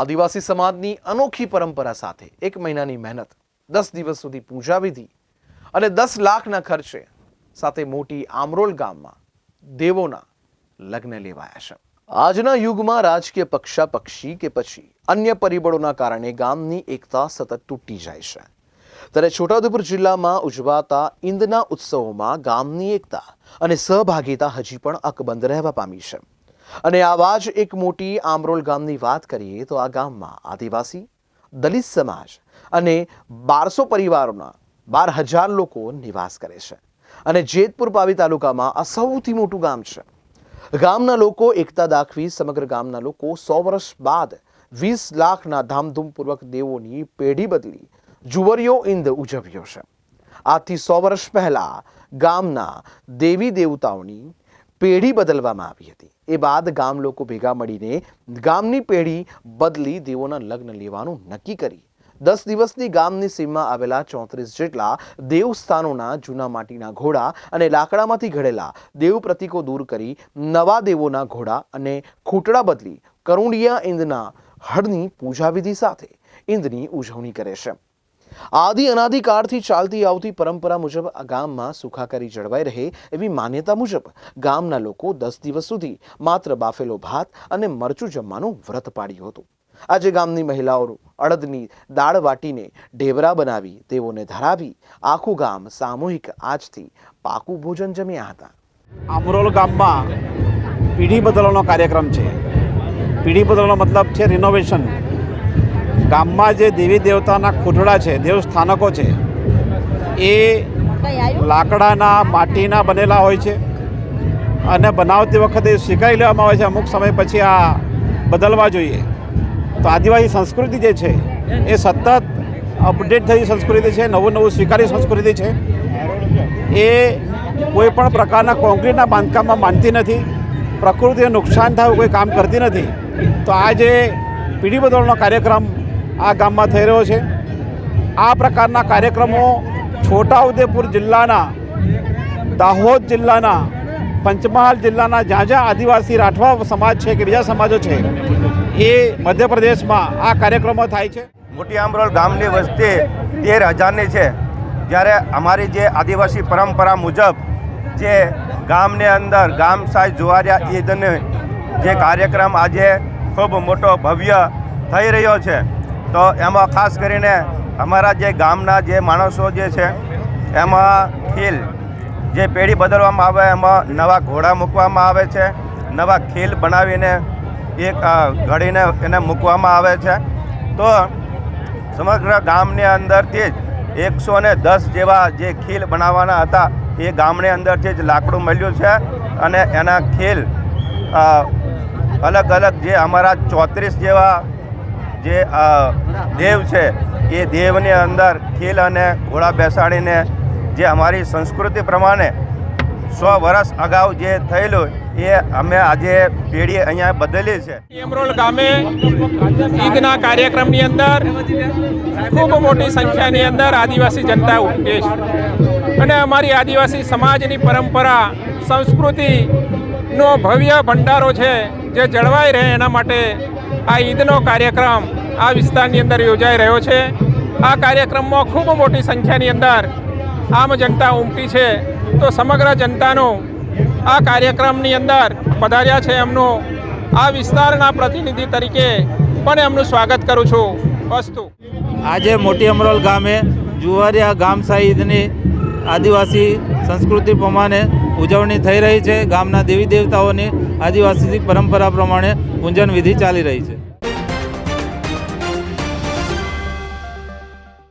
આદિવાસી સમાજની અનોખી પરંપરા સાથે એક મહિનાની મહેનત, દસ દિવસ સુધી પૂજા વિધિ અને દસ લાખના ખર્ચે સાથે મોટી આમરોલ ગામમાં દેવોના લગ્ન લેવાયા છે. આજના યુગમાં રાજકીય પક્ષાપક્ષી કે પછી અન્ય પરિબળોના કારણે ગામની એકતા સતત તૂટી જાય છે. ત્યારે છોટાઉદેપુર જિલ્લામાં ઉજવાતા ઈંદના ઉત્સવોમાં ગામની એકતા અને સહભાગિતા હજી પણ અકબંધ રહેવા પામી છે. અને આવા જ એક મોટી આમરોલ ગામની વાત કરીએ તો આ ગામમાં આદિવાસી, દલિત સમાજ અને બારસો પરિવારોના બાર હજાર લોકો નિવાસ કરે છે. અને જેતપુર પાવી તાલુકામાં આ સૌથી મોટું ગામ છે. ગામના લોકો એકતા દાખવી સમગ્ર ગામના લોકો સો વર્ષ બાદ વીસ લાખના ધામધૂમપૂર્વક દેવોની પેઢી બદલી જુવરિયો ઇંદ ઉજવ્યો છે. આજથી સો વર્ષ પહેલાં ગામના દેવી દેવતાઓની પેઢી બદલવામાં આવી હતી. એ બાદ ગામ લોકો ભેગા મળીને ગામની પેઢી બદલી દેવોના લગ્ન લેવાનું નક્કી કરી. દસ દિવસની ગામની સીમમાં આવેલા ચોત્રીસ જેટલા દેવસ્થાનોના જૂના માટીના ઘોડા અને લાકડામાંથી ઘડેલા દેવ પ્રતીકો દૂર કરી નવા દેવોના ઘોડા અને ખૂટડા બદલી કરુણિયા ઇંદના હળની પૂજા વિધિ સાથે ઇંદની ઉજવણી કરે છે. આદિ અનાદિકાળથી ચાલતી આવતી પરંપરા મુજબ આ ગામમાં સુખાકારી જળવાઈ રહે એવી માન્યતા મુજબ ગામના લોકો દસ દિવસ સુધી માત્ર બાફેલો ભાત અને મરચું જમવાનું વ્રત પાડ્યું હતું. આજે ગામની મહિલાઓ અડદની દાળ વાટીને ઢેબરા બનાવી તેઓને ધરાવી આખું ગામ સામૂહિક આજથી પાકું ભોજન જમ્યા હતા. આમરોલ ગામમાં પીઢી બદલવાનો કાર્યક્રમ છે. પીઢી બદલવાનો મતલબ છે રિનોવેશન ગામમાં જે દેવી દેવતાના ખૂટડા છે દેવસ્થાનકો છે એ લાકડાના માટીના બનેલા હોય છે. અને બનાવતી વખતે સ્વીકારી લેવામાં આવે છે અમુક સમય પછી આ બદલવા જોઈએ. તો આદિવાસી સંસ્કૃતિ જે છે એ સતત અપડેટ થઈ સંસ્કૃતિ છે નવું નવું સ્વીકારી સંસ્કૃતિ છે. એ કોઈ પણ પ્રકારના કોન્ક્રીટના બાંધકામમાં માનતી નથી પ્રકૃતિને નુકસાન થાય કોઈ કામ કરતી નથી. તો આ જે પીઢી બદલનો કાર્યક્રમ આ ગામમાં થઈ રહ્યો છે. આ પ્રકારના કાર્યક્રમો છોટાઉદેપુર જિલ્લાના, દાહોદ જિલ્લાના, પંચમહાલ જિલ્લાના જ્યાં જ્યાં આદિવાસી રાઠવા સમાજ છે કે બીજા સમાજો છે, એ મધ્યપ્રદેશમાં આ કાર્યક્રમો થાય છે. મોટી આમરોલ ગામની વસ્તી તેર હજારની છે. જ્યારે અમારી જે આદિવાસી પરંપરા મુજબ જે ગામની અંદર ગામ સાહેબ જુવારિયા ઈદને જે કાર્યક્રમ આજે ખૂબ મોટો ભવ્ય થઈ રહ્યો છે. તો એમાં ખાસ કરીને અમારા જે ગામના જે માણસો જે છે, એમાં ખીલ, જે પેઢી બદલવામાં આવે, એમાં નવા ઘોડા મૂકવામાં આવે છે, નવા ખીલ બનાવીને એક ઘડીને એને મૂકવામાં આવે છે. તો સમગ્ર ગામની અંદરથી જ એકસો ને દસ જેવા જે ખીલ બનાવવાના હતા, એ ગામની અંદરથી જ લાકડું મળ્યું છે અને એના ખીલ અલગ અલગ જે અમારા ચોત્રીસ જેવા જે દેવ છે, એ દેવની અંદર ખીલ અને ઘોડા બેસાડીને જે અમારી સંસ્કૃતિ પ્રમાણે સો વર્ષ અગાઉ જે થયેલું, એ અમે આજે પેઢી અહીંયા બદલી છે. એમરોલ ગામે ઈદના કાર્યક્રમની અંદર ખૂબ મોટી સંખ્યાની અંદર આદિવાસી જનતા છે. અને અમારી આદિવાસી સમાજની પરંપરા, સંસ્કૃતિનો ભવ્ય ભંડારો છે, જે જળવાઈ રહે એના માટે આ ઈદનો કાર્યક્રમ આ વિસ્તારની અંદર યોજાઈ રહ્યો છે. આ કાર્યક્રમમાં ખૂબ મોટી સંખ્યાની અંદર આમ જનતા ઉમટી છે. તો સમગ્ર જનતાનો આ કાર્યક્રમની અંદર પધાર્યા છે એમનું આ વિસ્તારના પ્રતિનિધિ તરીકે પણ એમનું સ્વાગત કરું છું. વસ્તુ આજે મોટી અમરોલ ગામે જુવારિયા ગામ સાહિદની આદિવાસી સંસ્કૃતિ પ્રમાણે ઉજવણી થઈ રહી છે. ગામના દેવી દેવતાઓની આદિવાસી પરંપરા પ્રમાણે પૂજન વિધિ ચાલી રહી છે.